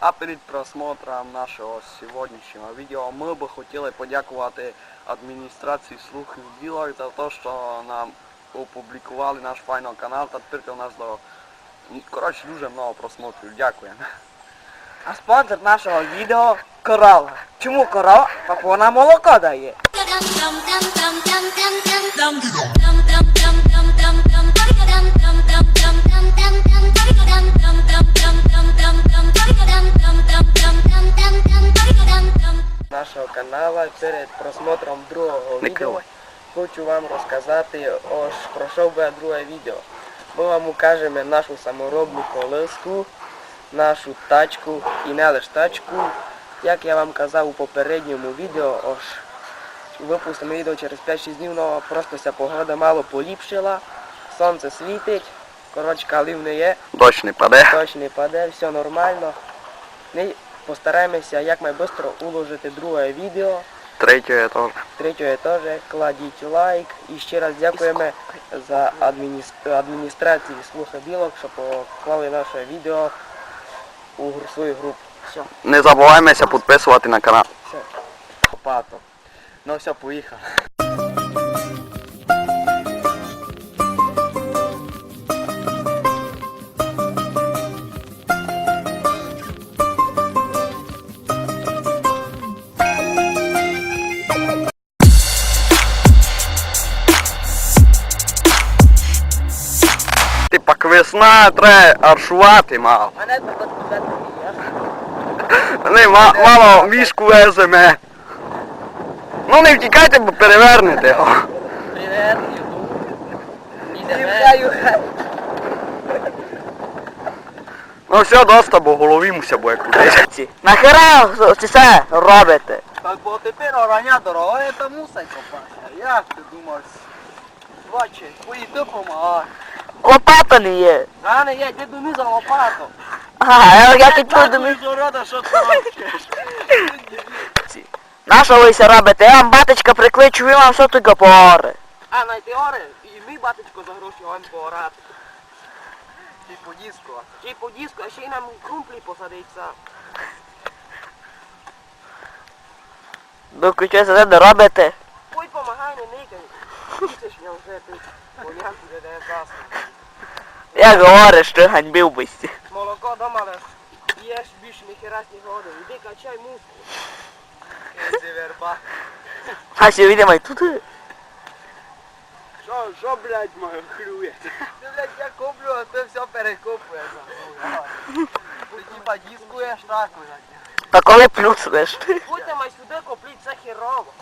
А перед просмотром нашого сьогоднішнього відео ми би хотіли подякувати адміністрації слухів ділок за те, що нам опублікували наш файний канал та тепер у нас до коротше дуже много просмотрів. Дякуємо. А спонсор нашого відео корова. Чому корова? Бо вона молоко дає. Каналу перед просмотром другого відео хочу вам розказати, ось пройшов би друге відео. Ми вам укажемо нашу саморобну колиску, нашу тачку і не лише тачку. Як я вам казав у попередньому відео, ось випустимо відео через 5-6 днів, але просто ця погода мало поліпшила, сонце світить, коротше калів не є. Дощ не паде. Дощ не паде, все нормально. Постараємося як найшвидше уложити друге відео. Третє теж. Третє теж кладіть лайк. І ще раз дякуємо за адміністр... адміністрації слуха білок, що поклали наше відео у свою групу. Все, Не забуваємося підписувати на канал. все. Лопато. Ну все, поїхали. Ти пак весна треба аршувати мав. Мене тут туди Не, ма- мама мішку веземе. Ну не втікайте, бо перевернете його. Привет, Ютуб. Ну все, доста, бо голові муся буде кудись. Нахера це все робите? Так бо тепер орання дорога, це мусить копати. Як ти думаєш? Бачи, поїди помагай. Лопата не є. Ране, я йди до за лопату. Ага, я тут Дякую, зорода, що ти робиш. Нащо ви це робите? Я вам батечка прикличу, він вам все тут говорить. А на теори, і ми, батечко, за гроші вам поорати. Чи по диску. Чи по диску, а ще й нам крумплі посадить сам. Ну, що це не робите? Ой, помагай, не никай. Ти ж не вже ти. Класно. Я говорю, що ганьбив би сі. Молоко дома лиш. Їж більше ніхера не годин. Іди качай муску. Ezi верба. А ще видимо і тут. Що, що, блядь, моє хлює? Ти, блядь, я куплю, а ти все перекупуєш. Ти типа дискуєш так, блядь. Та коли плюснеш? Будьте май сюди купліть, це херово.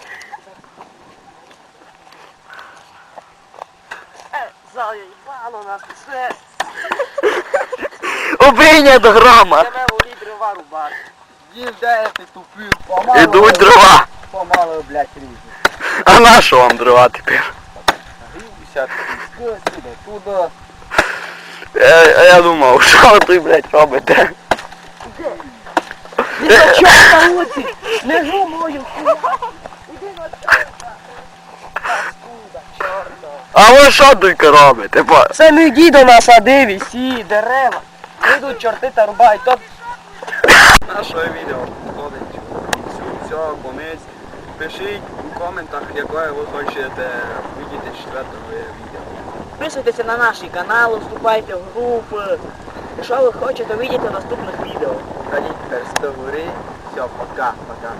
Е, заїбало нас все. Убийня до грома. Тебе волі дрова рубати. Де ти тупив? Помало. Ідуть дрова. Помало, блядь, різні. А на що вам дрова тепер? Грівся, сюди, туди. Я, я думав, що ви тут, блядь, робите? Чорта оці! Не жу мою А ви що тут робите? Ба- Це мій дідо насадив і сі дерева. Прийдуть чорти та рубають. Тот Наше відео підходить все, конець. Пишіть у коментах, яке ви хочете бачити з четвертого відео. Підписуйтеся на наш канал, вступайте в групи. Що ви хочете, видіти в наступних відео. Ходіть персти вгорі. Все, пока, пока.